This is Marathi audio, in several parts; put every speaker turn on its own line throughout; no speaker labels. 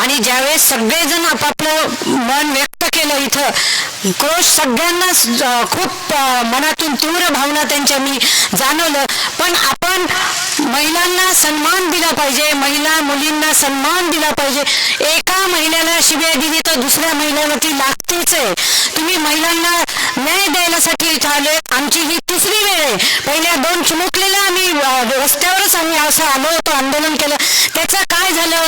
आणि ज्यावेळेस सगळेजण आपापलं मन व्यक्त केलं इथं क्रोश सगळ्यांनाच खूप मनातून तीव्र भावना त्यांच्या मी जाणवलं. पण आपण महिलांना सन्मान दिला पाहिजे महिला मुलींना सन्मान दिला पाहिजे. एका महिलेला शिव्या दिली तर दुसऱ्या महिलेवरती लागतेच आहे. तुम्ही महिलांना न्याय द्यायलासाठी इथं आले आमची ही तिसरी वेळ आहे. पहिल्या दोन चिमुकलेल्या आम्ही रस्त्यावरच आम्ही असं आलो.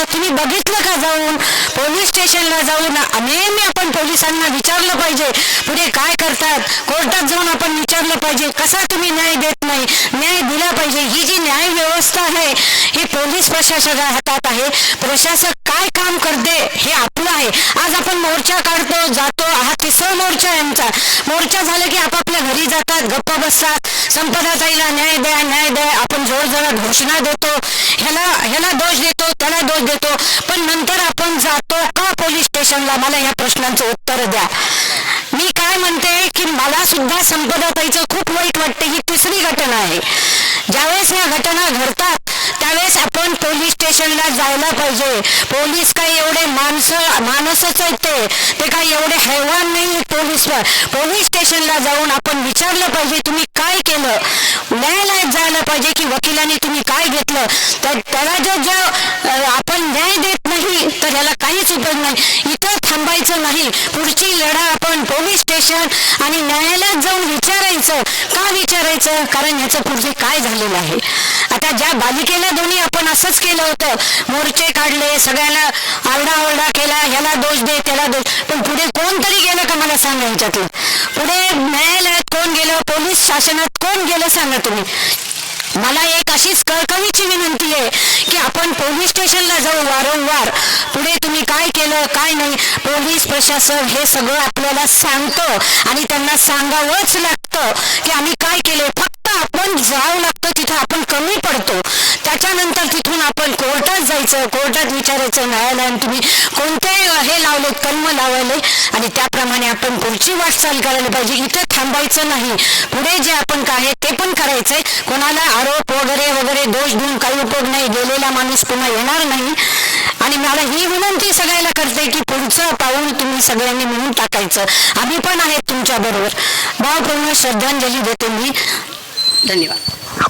काय तुम्ही बघितलं का जाऊन? पोलीस स्टेशनला जाऊन नेहमी आपण पोलिसांना विचारलं पाहिजे. पुढे काय करतात? कोर्टात जाऊन आपण विचारलं पाहिजे. कसा तुम्ही न्याय देत नाही? न्याय दिला पाहिजे. ही जी न्याय व्यवस्था आहे ही पोलीस प्रशासना हातात आहे. प्रशासक काय काम करते हे आपलं आहे. आज आपण मोर्चा काढतो जातो. हा तिसरा मोर्चा आहे आमचा. मोर्चा झाला की आपापल्या घरी जातात गप्पा बसतात. संपदा ताईला न्याय द्या न्याय द्या. आपण घोषणा देतो ह्याला ह्याला दोष देतो त्याला दोष देतो पण नंतर आपण जातो का पोलीस स्टेशनला मला या प्रश्नांचं उत्तर द्या. मी काय म्हणते की मला सुद्धा संपदा खूप वाईट वाटते ही तिसरी घटना आहे. ज्यावेळेस या घटना घड स्टेशनला जायला पाहिजे. पोलीस काही एवढे माणसं माणसच आहेत ते. ते काही एवढे हैवान नाही पोलीस पोलीस स्टेशनला जाऊन आपण विचारलं पाहिजे तुम्ही काय केलं? न्यायालयात जायला पाहिजे की वकिलांनी तुम्ही काय घेतलं? तर त्याला जर जो आपण न्याय देत नाही तर याला काहीच उपयोग नाही. थांबायचं नाही. पुढची लढा आपण पोलीस स्टेशन आणि न्यायालयात जाऊन विचारायचं. का विचारायचं? कारण ह्याचं पुढचे काय झालेलं आहे? आता ज्या बालिकेला दोन्ही आपण असंच केलं होतं. मोर्चे काढले सगळ्यांना आरडाओरडा केला ह्याला दोष दे त्याला दोष. पण पुढे कोणतरी गेलं का मला सांगा ह्याच्यातलं पुढे न्यायालयात कोण गेलं पोलीस शासनात कोण गेलं सांगा तुम्ही? मला एक अशीच कळकळीची विनंती आहे की आपण पोलीस स्टेशनला जाऊ वारंवार. केलं काय नाही. पोलीस प्रशासन हे सगळं आपल्याला सांगतं आणि त्यांना सांगावंच लागतं की आम्ही काय केले फक्त आपण जावं लागतं तिथं आपण कमी पडतो. त्याच्यानंतर तिथून आपण कोर्टात जायचं कोर्टात विचारायचं न्यायालयाने तुम्ही कोणते हे लावलेत कलम लावले आणि त्याप्रमाणे आपण पुढची वाटचाल करायला पाहिजे. इथं थांबायचं नाही. पुढे जे आपण काय ते पण करायचंय. कोणाला आरोप वगैरे वगैरे दोष देऊन काही उपयोग नाही. गेलेला माणूस पुन्हा येणार नाही. आणि मला ही विनंती सगळ्याला करते की पुढचं पाऊल तुम्ही सगळ्यांनी म्हणून टाकायचं. आम्ही पण आहेत तुमच्या बरोबर भावपूर्ण श्रद्धांजली देते मी. धन्यवाद.